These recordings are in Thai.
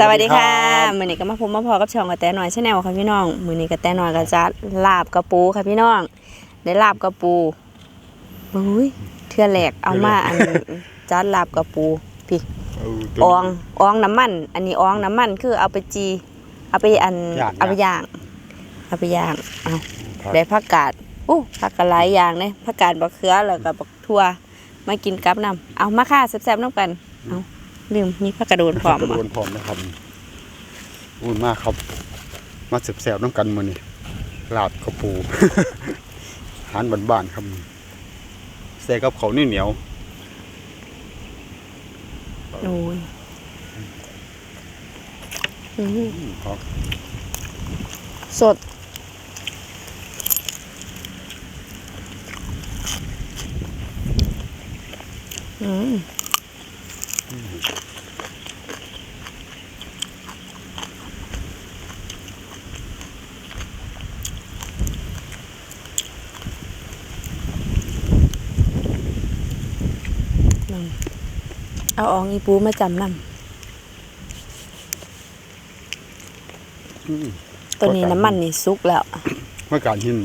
สวัสดีค่ะรับมือนี้ก็มาพบมาพอกับช่องกระแตหน่อยชาแนลค่ะพี่น้องมือนี้กระแตหน่อยก็จะลาบกระปูค่ะพี่น้อง ได้ลาบกระปูอุ้ยเทื่อแหลกเอามาอันจัดลาบกระปูพี่เอาอองอองน้ำมัน อันนี้อองน้ำมันคือเอาไปจีเอาไปอันย่างเอาไปย่างเอาไปย่างเอาผักได้ผักกาดอู้ผักกะหลายอย่างเลยผักกาดบักเขือแล้วก็บักทั่วมากินกับน้ำเอามาค่ะแซ่บๆน้ำกันเอา ลืมมีผักกระโดนพร้อมกระบ่โดนพร้อมนะครับอุ่นมากครับ มาเสียบๆน้ำกันมื้อนี้ลาดข้าวปูอาหารบ้านๆครับใส่กับข้าวเหนียวเหนียวโอ้ยอืมอืมครับสดอืมนั่น เอาอองอีปูมาจำนำอืมตัวนี้น้ำมันนี่สุกแล้วเมื่อการหิน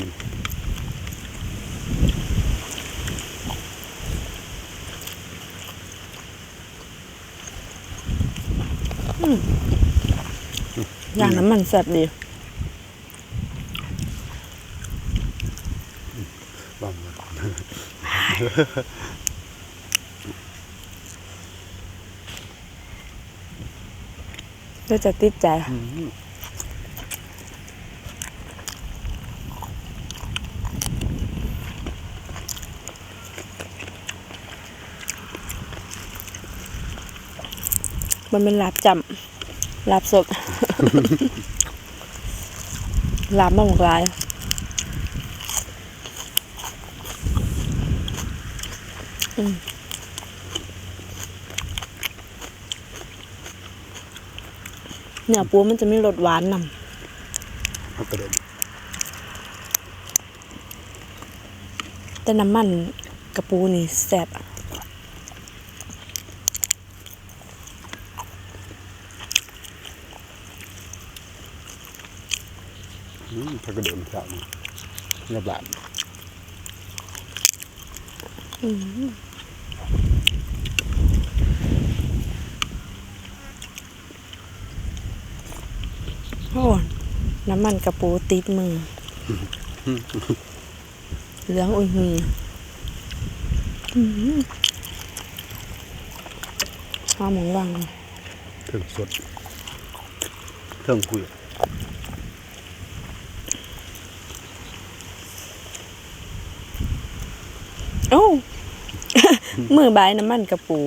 อย่างน้ำมันแซ่บดีบ้าง ก็จะติดใจอืมมันเป็นลาบจำลาบสดลาบมะม่วงลายอืม เนื้อปูมันจะไม่รสหวานนเอากระเด็นำแต่น้ำมันกระปูนี่แซ่บอะอืมผักกระเด็นครับเรียบร้อย โอ้ น้ำมันกระปูติดมืออเหลืองอุ้ยหืออื้อหือข้าวหมูวังเครื่องสดเครื่องคุยโอ้มือบายน้ำมันกระปู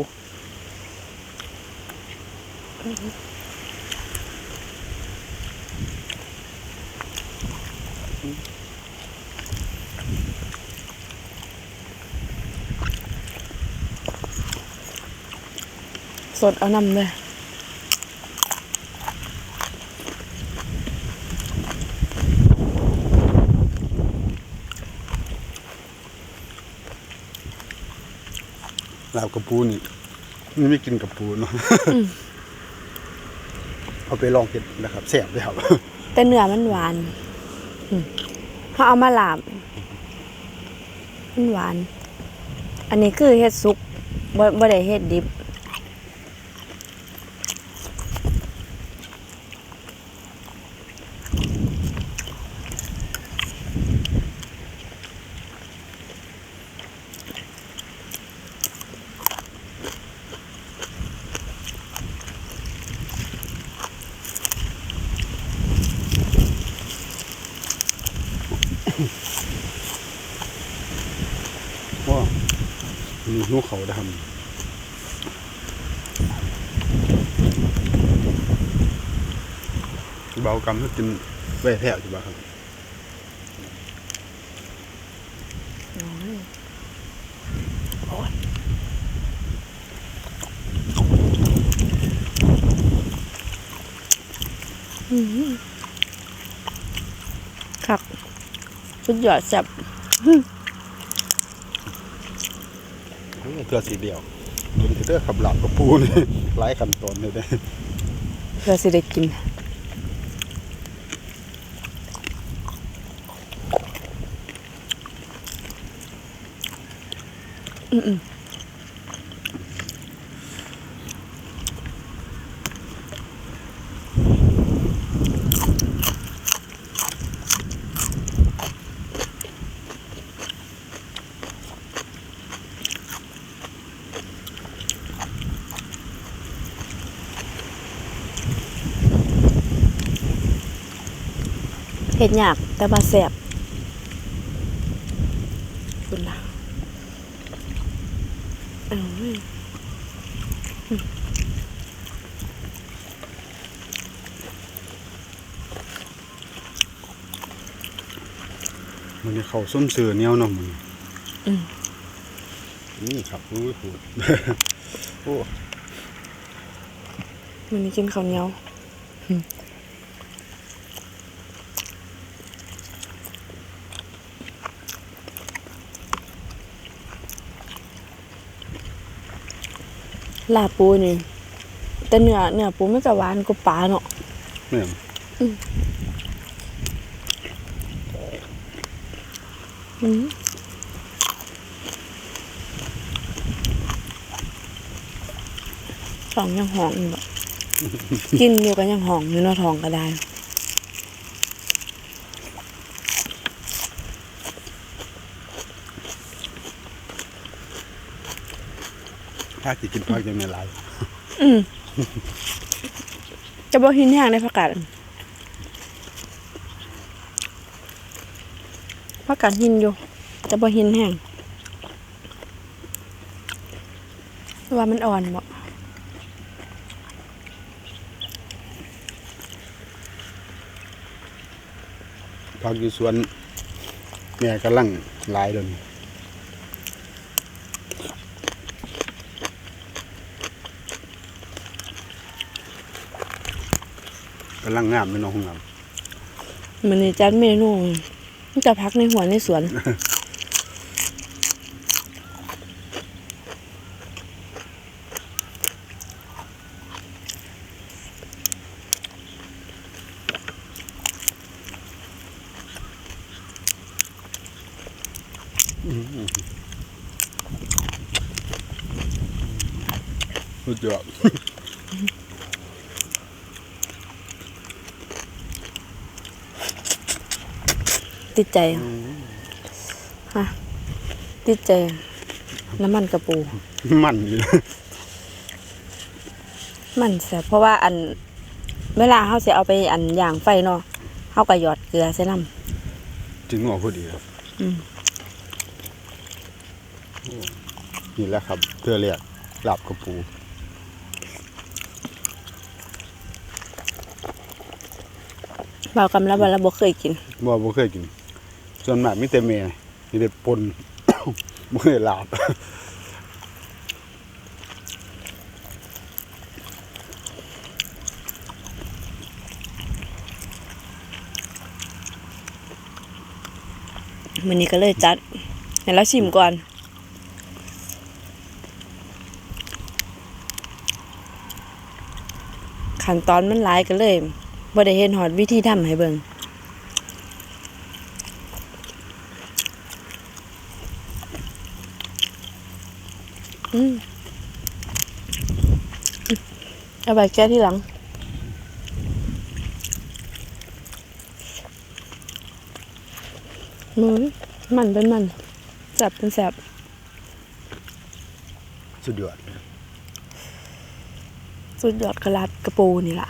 สดเอานำเลยลาวกระปูนี่นี่ไม่กินกระปูเนาะเอาไปลองกินนะครับแซ่บเลยครับ แต่เนื้อมันหวานอืมเขาเอามาลาบมันหวาน อันนี้คือเฮ็ดสุกบ่บ่ได้เฮ็ดดิบ นี่นูเขาดำเบากำก็กินไว้แท้อยู่บ้าครับคักสุดยอดแซ่บ เกลือสีเดียวโดนเตอร์ขับหลับกับปูนี่หลายขั้นตอนเลยเด้เพื่อสิได้กินอืม เห็ดยากแต่มาแสบคุณล่ะอืมมันนี้เขาส้มเสือเหนียวเนาะมันอืมนี่ครับอู้หูโอ้มันนี้กินข้าวเหนียว ลาบปูนี่ แต่เนื้อเนื้อปูไม่จะหวานกว่าปลาเนาะแม่นอืมสองยังหองอยู่แบบกินอยู่กันยังหองอยู่เนาะทองก็ได้ ถ้าสิกินผักจะไม่หลายอืมจะบอกหินแห้งในผักกาดผักกาดหินอยู่ จะบอกหินแห้งว่ามันอ่อนบ่ผักอยู่สวนแม่กำลังหลายเดินำลังงามไม่น้องงามมันนี่จัดเมนูมันจะพักในหัวในสวนสุดยอด ติดใจฮะติดใจ น้ำมันกระปู มันอยู่นะมันแสบเพราะว่าอัน เวลาเขาจะเอาไปอันย่างไฟเนาะเขาก็หยอดเกลือใส่น้ถึงหัวพอดีครับอืมโอ้นี่แหละครับเพื่อเรียกลาบกระปูำเบากำแล้วบาแล้วบ่เคยกินบ่บ่เคยกิน ส่วนมากมีแต่แม่มีแต่ปนบ่เคยลาบมันนี้ก็เลยจัดให้เราชิมก่อน ขั้นตอนมันหลายก็เลยบ่ได้เห็นหอดวิธีทำให้เบิ่งอืม เอาไปแก้ที่หลังมือมันเป็นมันแสบเป็นแสบสุดยอด สุดยอดกระลาดกระปูนี่ล่ะ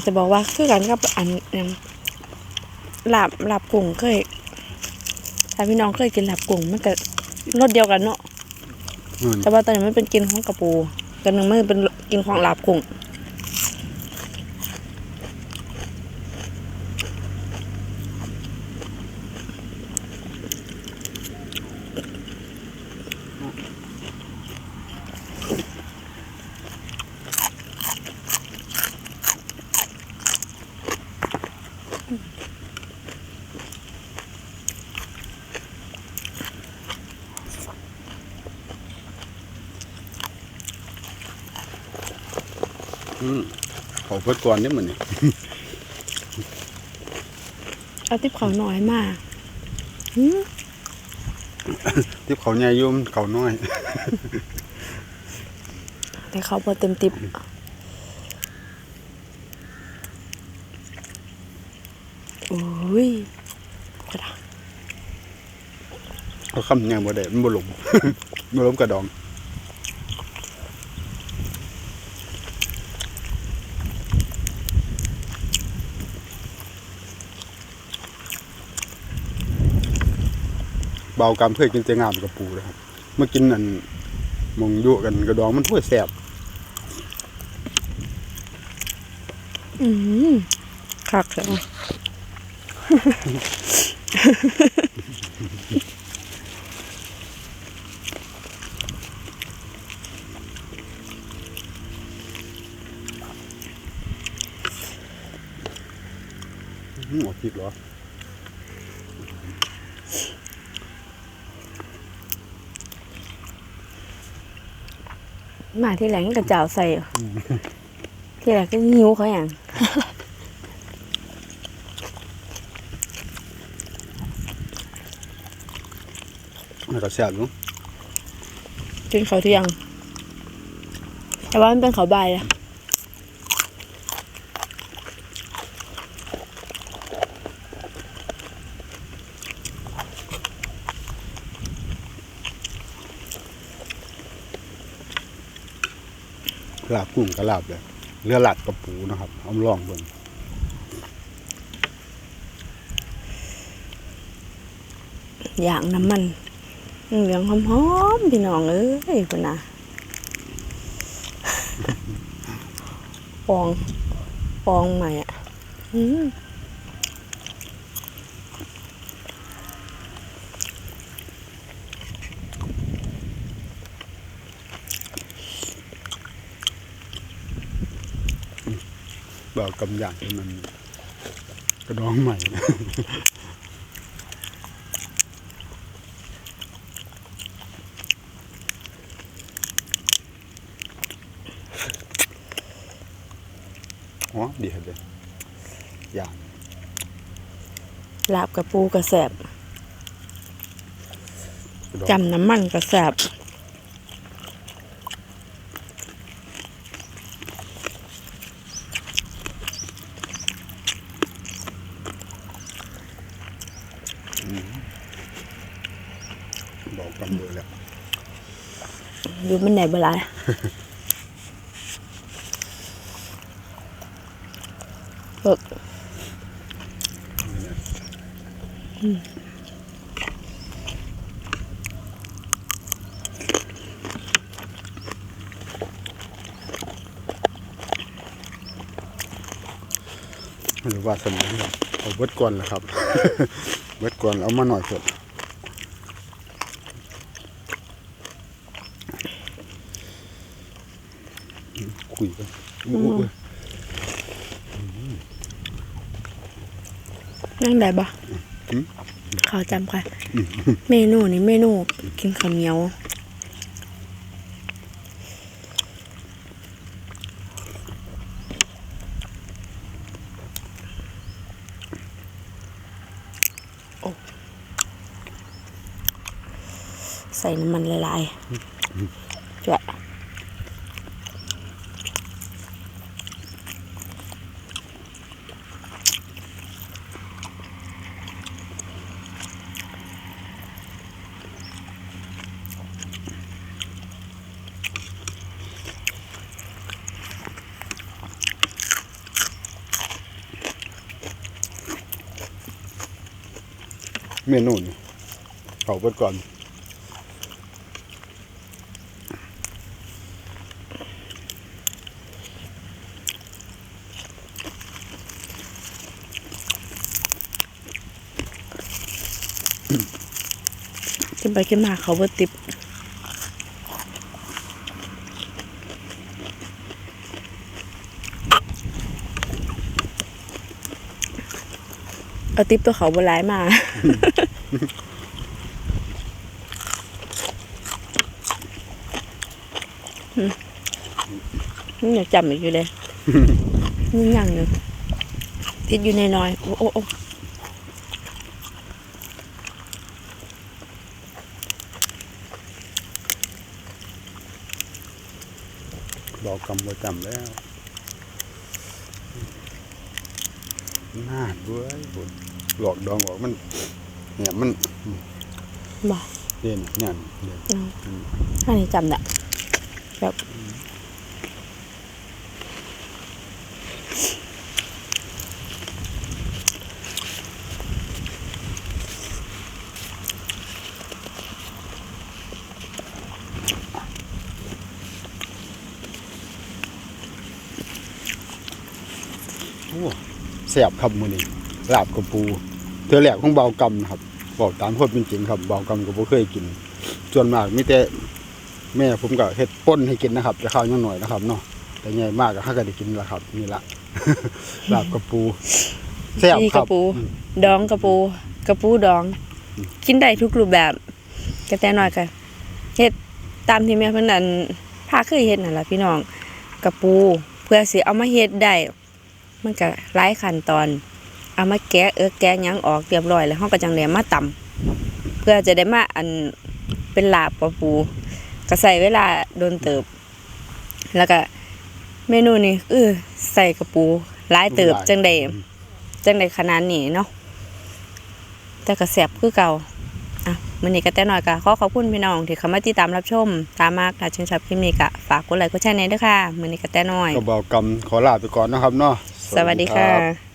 อาจจะบอกว่าคือกันกับอันนั้นลาบลาบกุ้งเคยถ้าพี่น้องเคยกินลาบกุ้งมันก็รสเดียวกันเนาะอืมแต่ว่าตอนนี้มันเป็นกลินของกระปูกันหนึ่งมันเป็นกลินของลาบกุ้ง ขาเพิ่นก่อนนี่มันนี่เอาติบเขาน้อยมากหืมที่เขาใหญ่อยุ่มนเขาน้อย แต่เขาพอเต็มติบโอ้ยกระดาษเขาคำใหญ่บ่ได้มันบ่หลงบ่หลงกระดอง เบากรรมเพื่อกินเจงามกับปูนะครับเมื่อกินนั่นมงยั่วกันกระดองมันถ้วยแสบอืมคักเลยอื้อหมดพริกเหรอ มาที่แหลงกระเจ้าใส่ที่แหลงก็หิวเขาอย่างมันก็แสบอยู่กินเขาวเที่ยง แต่ว่ามันเป็นเขาวบ่ายอะ ลาบกุ้งกระลาบเลยเรือหลัดกระปูนะครับเอามาลองเบิ่งอย่างน้ำมันเหลืองหอมๆพี่น้องเอ้ยคุณนะปองปองใหม่อะ บากำอย่างที่มันกระดองใหม่ อ๋อดีครับเลยอย่างลาบกับปูกระแสบกระดองจำน้ำมันกระแสบ เบากำเลยแหละ บ่หนเบลายเบิกไม่รู้ว่าสมองครับเอาเบิดก่อนแหละครับ เบิดก่อนเอามาหน่อยเถอะ คุยกันอู้อู้เว้ยนั่งได้ปะขอจำค่ะเมนูนี้เมนูกินข้าวเหนียวโอ้ใส่น้ำมันละลายจ้ะ เมนูนี่เอาเบิดก่อนกินไปกินมาเขาเบดติบเอาติบตัวเขาบนร้ายมา นี่ยังจำอีกอยู่เลยนี่อย่างหนึ่งติดอยู่ในน้อยๆโอ้โอ้โอ้บอกกำประจำแล้วน่าด้วยบุญหลอกดองบอกมัน เนี่ยมันบ่เด่นเนี่ยเด่นอันนี้จำได้แบบโอ้แสบครับมือนี้ลาบกับปู เธอแหลกของเบากำนะครับ บอกตามคนเป็นจริงครับบากกำก็บ่เคยกิน ส่วนมากมีแต่แม่ผมก็เฮ็ดป่นให้กินนะครับ จะข้าวยังหน่อยนะครับเนาะแต่ใหญ่มากก็ข้าก็ได้กินล้วครับนี่ละลาบกับปูแซ่บนี่คกรัระบปู ดองกระปู กระปูดอง กินได้ทุกรูปแบบกระแตน้อยก็เฮ็ดตามที่แม่เพิ่นนั่นพาเคยเฮ็ดนั่นล่ะพี่น้อง กระปู เพื่อสิเอามาเฮ็ดได้ มันก็หลายขั้นตอน เอามาแกะเออแกะหยังออกเรียบร้อยแล้วเฮาก็จังได้มาตำเพื่อจะได้มาอันเป็นลาบกระปูก็ใส่เวลาโดนเติบ แล้วก็เมนูนี้เออใส่กระปูหลายเติบจังได้จังไดขนาดนี้เนาะแต่ก็แสบคือเก่าอะมื้อนี้ก็แต่น้อยก็ขอขอบคุณพี่น้องที่เข้ามาติดตามรับชม ตามมากถ้าชื่นชอบคลิปนี้ก็ฝากกดไลค์กดแชร์ในอยเด้อค่ะมื้อนี้ก็แต่น้อยก็เบากำขอลาไปก่อนนะครับเนาะสวัสดีรัค่ะบ